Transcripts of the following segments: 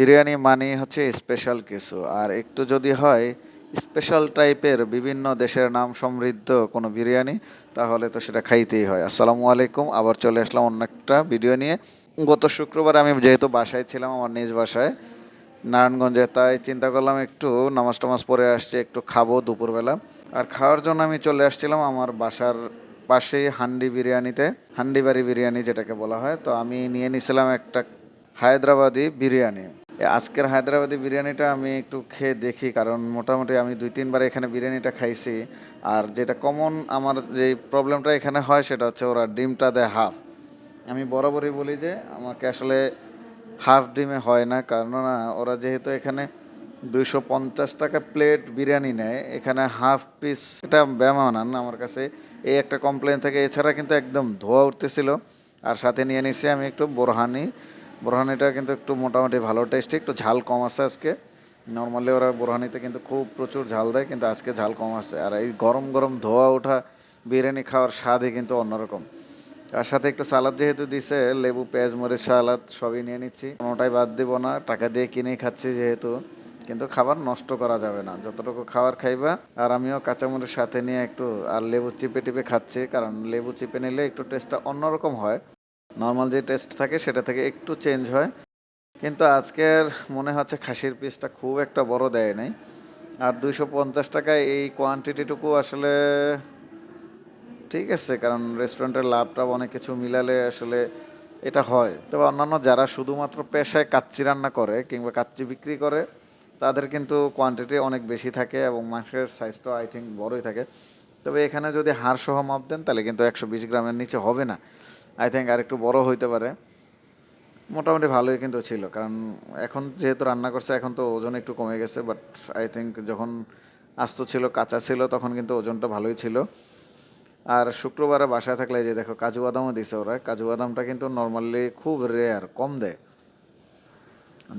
বিরিয়ানি মানে হচ্ছে স্পেশাল কিছু। আর একটু যদি হয় স্পেশাল টাইপের বিভিন্ন দেশের নাম সমৃদ্ধ কোনো বিরিয়ানি, তাহলে তো সেটা খাইতেই হয়। আসসালামু আলাইকুম, আবার চলে আসলাম অন্য একটা ভিডিও নিয়ে। গত শুক্রবার আমি যেহেতু বাসায় ছিলাম আমার নিজ বাসায়, নারায়ণগঞ্জে, তাই চিন্তা করলাম একটু নামাজ টামাজ পরে আসছি, একটু খাব দুপুরবেলা। আর খাওয়ার জন্য আমি চলে আসছিলাম আমার বাসার পাশেই হান্ডি বিরিয়ানিতে, হান্ডি বাড়ি বিরিয়ানি যেটাকে বলা হয়। তো আমি নিয়ে নিয়েছিলাম একটা হায়দ্রাবাদি বিরিয়ানি। আজকের হায়দ্রাবাদি বিরিয়ানিটা আমি একটু খেয়ে দেখি, কারণ মোটামুটি আমি দুই, তিনবার এখানে বিরিয়ানিটা খাইছি। আর যেটা কমন আমার যে প্রবলেমটা এখানে হয় সেটা হচ্ছে ওরা ডিমটা দেয় হাফ আমি বরাবরই বলি যে, আমাকে আসলে হাফ ডিমে হয় না কারণ না ওরা যেহেতু এখানে দুইশো পঞ্চাশ টাকা প্লেট বিরিয়ানি নেয়, এখানে হাফ পিস এটা বেমানান আমার কাছে। এই একটা কমপ্লেন থেকে, এছাড়া কিন্তু একদম ধোয়া উঠতেছিল। আর সাথে নিয়ে নিছি আমি একটু বোরহানি। বোরহানিটা কিন্তু একটু মোটামুটি ভালো টেস্টি একটু ঝাল কম আছে আজকে। নর্মালি ওরা বোরহানিতে কিন্তু খুব প্রচুর ঝাল দেয়, কিন্তু আজকে ঝাল কম আছে। আর এই গরম গরম ধোয়া ওঠা বিরিয়ানি খাওয়ার স্বাদই কিন্তু অন্যরকম। তার সাথে একটু সালাদ যেহেতু দিছে, লেবু, পেঁয়াজ, মরিচ, সালাদ সবই নিয়ে নিচ্ছি। কোনোটাই বাদ দিব না, টাকা দিয়ে কিনেই খাচ্ছি যেহেতু। কিন্তু খাবার নষ্ট করা যাবে না, যতটুকু খাবার খাইবা। আর আমিও কাঁচামরিচ সাথে নিয়ে একটু, আর লেবু চিপে টিপে খাচ্ছি, কারণ লেবু চিপে নিলে একটু টেস্টটা অন্যরকম হয়। নর্মাল যে টেস্ট থাকে সেটা থেকে একটু চেঞ্জ হয়। কিন্তু আজকের মনে হচ্ছে খাসির পিসটা খুব একটা বড় দেয় নাই। আর দুইশো পঞ্চাশ টাকায় এই কোয়ান্টিটিটুকু আসলে ঠিক আছে, কারণ রেস্টুরেন্টের লাভটাও অনেক কিছু মিলালে আসলে এটা হয়। তবে অন্যান্য যারা শুধুমাত্র পেশায় কাচ্চি রান্না করে কিংবা কাচ্চি বিক্রি করে, তাদের কিন্তু কোয়ান্টিটি অনেক বেশি থাকে এবং মাংসের সাইজটাও আই থিঙ্ক বড়ই থাকে। তবে এখানে যদি হাড় সহ মাপ দেন, তাহলে কিন্তু একশো বিশ গ্রামের নিচে হবে না। আই থিঙ্ক আর একটু বড় হইতে পারে। মোটামুটি ভালোই কিন্তু ছিল, কারণ এখন যেহেতু রান্না করছে, এখন তো ওজন একটু কমে গেছে বাট আই থিঙ্ক যখন আস্ত ছিল, কাঁচা ছিল, তখন কিন্তু ওজনটা ভালোই ছিল। আর শুক্রবারে বাসায় থাকলে যে দেখো, কাজু বাদামও দিছে ওরা। কাজু বাদামটা কিন্তু নর্মালি খুব রেয়ার কম দেয়।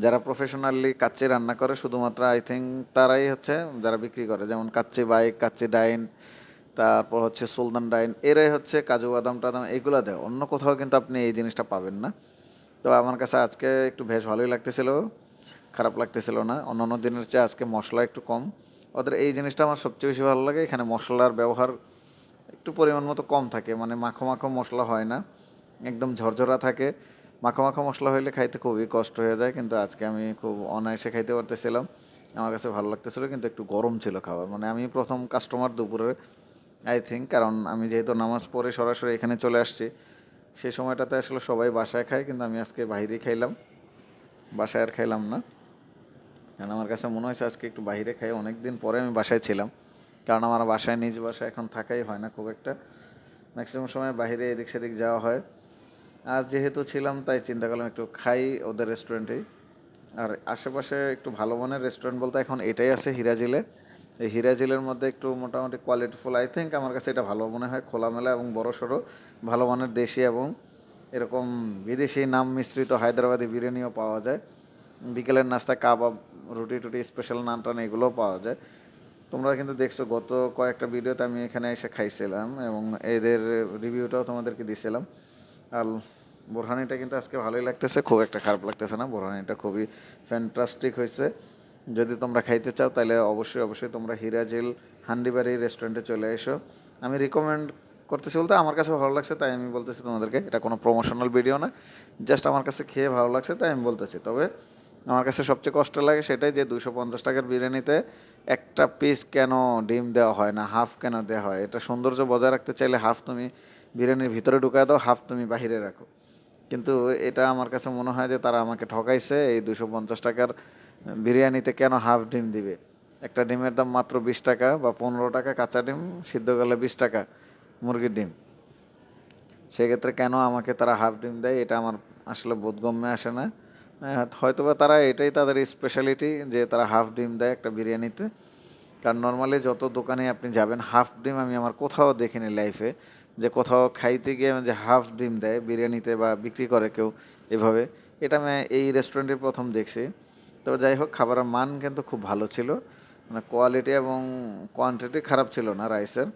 যারা প্রফেশনালি কাচ্চি রান্না করে, শুধুমাত্র আই থিঙ্ক তারাই হচ্ছে, যারা বিক্রি করে, যেমন কাচ্চি বাইক, কাচ্চি ডাইন তারপর হচ্ছে সুলতান ডাইন এরাই হচ্ছে কাজু বাদাম টাদাম এগুলো দেয়। অন্য কোথাও কিন্তু আপনি এই জিনিসটা পাবেন না। তো আমার কাছে আজকে একটু বেশ ভালোই লাগতেছিল, খারাপ লাগতেছিল না। অন্য অন্য দিনের চেয়ে আজকে মশলা একটু কম। ওদের এই জিনিসটা আমার সবচেয়ে বেশি ভালো লাগে, এখানে মশলার ব্যবহার একটু পরিমাণ মতো কম থাকে। মানে মাখো মাখো মশলা হয় না, একদম ঝরঝরা থাকে। মাখো মাখো মশলা হইলে খাইতে খুবই কষ্ট হয়ে যায়, কিন্তু আজকে আমি খুব অনায়াসে খাইতে পারতেছিলাম। আমার কাছে ভালো লাগতেছিল, কিন্তু একটু গরম ছিল খাবার। মানে আমি প্রথম কাস্টমার দুপুরে আই থিঙ্ক কারণ আমি যেহেতু নামাজ পড়ে সরাসরি এখানে চলে আসছি সেই সময়টাতে আসলে সবাই বাসায় খায়, কিন্তু আমি আজকে বাইরেই খাইলাম। বাসায় আর খাইলাম না। কারণ আমার কাছে মনে হয়েছে আজকে একটু বাইরে খাই অনেক দিন পরে আমি বাসায় ছিলাম। কারণ আমার বাসায় নিজ বাসায় এখন থাকাই হয় না খুব একটা। ম্যাক্সিমাম সময় বাইরে এদিক সেদিক যাওয়া হয়। আর যেহেতু ছিলাম, তাই চিন্তা করলাম একটু খাই ওদের রেস্টুরেন্টেই আর আশেপাশে একটু ভালো মানের রেস্টুরেন্ট বলতে এখন এটাই আছে, হিরাজিলে। এই হিরাজিলের মধ্যে একটু মোটামুটি কোয়ালিটিফুল আই থিঙ্ক আমার কাছে এটা ভালো মনে হয়, খোলামেলা এবং বড় সড়ো ভালো মানের দেশি এবং এরকম বিদেশি নাম মিশ্রিত হায়দ্রাবাদি বিরিয়ানিও পাওয়া যায়। বিকেলের নাস্তা, কাবাব, রুটি টুটি স্পেশাল নান টান এগুলোও পাওয়া যায়। তোমরা কিন্তু দেখছ, গত কয়েকটা ভিডিওতে আমি এখানে এসে খাইছিলাম এবং এদের রিভিউটাও তোমাদেরকে দিছিলাম। আর বোরহানিটা কিন্তু আজকে ভালোই লাগতেছে, খুব একটা খারাপ লাগতেছে না। বোরহানিটা খুবই ফ্যান্টাস্টিক হয়েছে। যদি তোমরা খাইতে চাও, তাহলে অবশ্যই অবশ্যই তোমরা হিরাজিল হান্ডিবাড়ি রেস্টুরেন্টে চলে এসো। আমি রিকমেন্ড করতেছি বলতে আমার কাছে ভালো লাগছে, তাই আমি বলতেছি তোমাদেরকে, এটা কোনো প্রমোশনাল ভিডিও না। জাস্ট আমার কাছে খেয়ে ভালো লাগছে, তাই আমি বলতেছি। তবে আমার কাছে সবচেয়ে কষ্ট লাগে সেটাই যে দুশো পঞ্চাশ টাকার বিরিয়ানিতে একটা পিস কেন ডিম দেওয়া হয় না হাফ কেন দেওয়া হয়? এটা সৌন্দর্য বজায় রাখতে চাইলে হাফ তুমি বিরিয়ানির ভিতরে ঢুকায় দাও হাফ তুমি বাহিরে রাখো। কিন্তু এটা আমার কাছে মনে হয় যে তারা আমাকে ঠকাইছে, এই দুশো পঞ্চাশ টাকার বিরিয়ানিতে কেন হাফ ডিম দিবে? একটা ডিমের দাম মাত্র বিশ টাকা বা পনেরো টাকা কাঁচা ডিম সিদ্ধ করলে বিশ টাকা মুরগির ডিম। সেক্ষেত্রে কেন আমাকে তারা হাফ ডিম দেয়? এটা আমার আসলে বোধগম্যে আসে না। আহ, হয়তোবা তারা এটাই তাদের স্পেশালিটি যে তারা হাফ ডিম দেয় একটা বিরিয়ানিতে। কারণ নর্মালি যত দোকানে আপনি যাবেন হাফ ডিম আমি আমার কোথাও দেখিনি লাইফে যে কোথাও খাইতে গিয়ে যে হাফ ডিম দেয় বিরিয়ানিতে বা বিক্রি করে কেউ এভাবে এটা আমি এই রেস্টুরেন্টে প্রথম দেখছি। তবে যাই হোক খাবারের মান কিন্তু খুব ভালো ছিল। মানে কোয়ালিটি এবং কোয়ান্টিটি খারাপ ছিল না রাইসের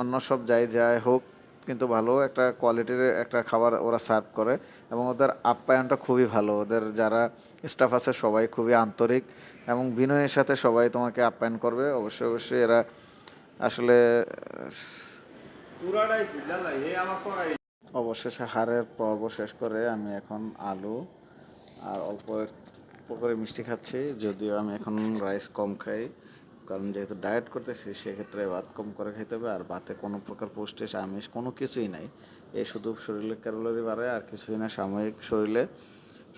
অন্য সব যাই যাই হোক কিন্তু ভালো একটা কোয়ালিটির একটা খাবার ওরা সার্ভ করে এবং ওদের আপ্যায়নটা খুবই ভালো। ওদের যারা স্টাফ আছে সবাই খুবই আন্তরিক এবং বিনয়ের সাথে সবাই তোমাকে আপ্যায়ন করবে। অবশ্যই অবশ্যই এরা আসলে অবশেষে হারের পর্ব শেষ করে আমি এখন আলু আর অল্প করে মিষ্টি খাচ্ছি, যদিও আমি এখন রাইস কম খাই, কারণ যেহেতু ডায়েট করতেছি, সেক্ষেত্রে ভাত কম করে খেতে হবে, আর ভাতে কোনো প্রকার পুষ্টিস আমিষ কোনো কিছুই নাই। এই শুধু শরীরে ক্যালোরি বাড়ে আর কিছুই না, সাময়িক শরীরে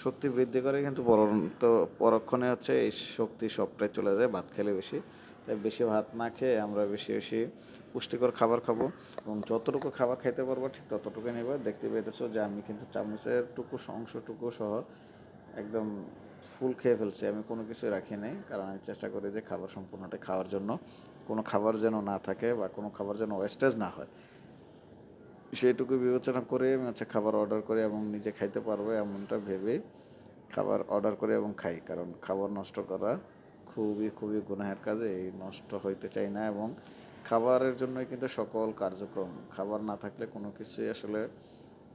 শক্তি বৃদ্ধি করে, কিন্তু পরন্ত, পরক্ষণে হচ্ছে এই শক্তি সবটাই চলে যায়, ভাত খেলে বেশি। তাই বেশি ভাত না খেয়ে আমরা বেশি বেশি পুষ্টিকর খাবার খাব এবং যতটুকু খাবার খাইতে পারব, ঠিক ততটুকু নেবে। দেখতে পেতেছো যে আমি কিন্তু চামচের টুকু, অংশটুকু সহ একদম ফুল খেয়ে ফেলছি, আমি কোনো কিছু রাখি নাই, কারণ আমি চেষ্টা করি যে খাবার সম্পূর্ণটা খাওয়ার জন্য। কোনো খাবার যেন না থাকে বা কোনো খাবার যেন ওয়েস্টেজ না হয়। সেইটুকু বিবেচনা করে আমি হচ্ছে খাবার অর্ডার করি এবং নিজে খাইতে পারব এমনটা ভেবে খাবার অর্ডার করি এবং খাই, কারণ খাবার নষ্ট করা খুবই খুবই গুনাহের কাজে, এই নষ্ট হইতে চাই না এবং খাবারের জন্যই কিন্তু সকল কার্যক্রম। খাবার না থাকলে কোনো কিছুই আসলে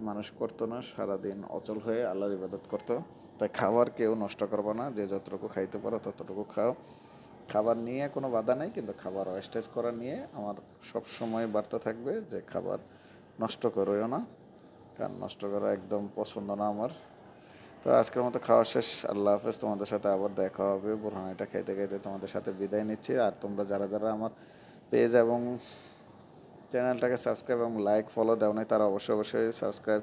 মানুষ করতো না, সারাদিন অচল হয়ে আল্লাহর ইবাদত করতো। তাই খাবার কেউ নষ্ট করব না, যে যতটুকু খাইতে পারো ততটুকু খাও। খাবার নিয়ে কোনো বাধা নেই, কিন্তু খাবার ওয়েস্টেজ করা নিয়ে আমার সব সময় বার্তা থাকবে যে খাবার নষ্ট করোও না, কারণ নষ্ট করা একদম পছন্দ না আমার। তো আজকের মতো খাওয়া শেষ, আল্লাহ হাফেজ, তোমাদের সাথে আবার দেখা হবে। বোরহানিটা খাইতে খাইতে তোমাদের সাথে বিদায় নিচ্ছি। আর তোমরা যারা যারা আমার পেজ এবং চ্যানেলটাকে সাবস্ক্রাইব এবং লাইক ফলো দেও নাই, তারা অবশ্যই অবশ্যই সাবস্ক্রাইব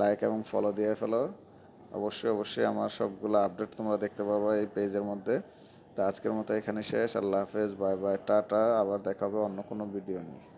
লাইক এবং ফলো দিয়ে ফেলো। অবশ্যই অবশ্যই আমার সবগুলো আপডেট তোমরা দেখতে পারবে এই পেজের মধ্যে। তো আজকের মতো এখানে শেষ। আল্লাহ হাফেজ, বাই বাই, টাটা। আবার দেখা হবে অন্য কোনো ভিডিও নিয়ে।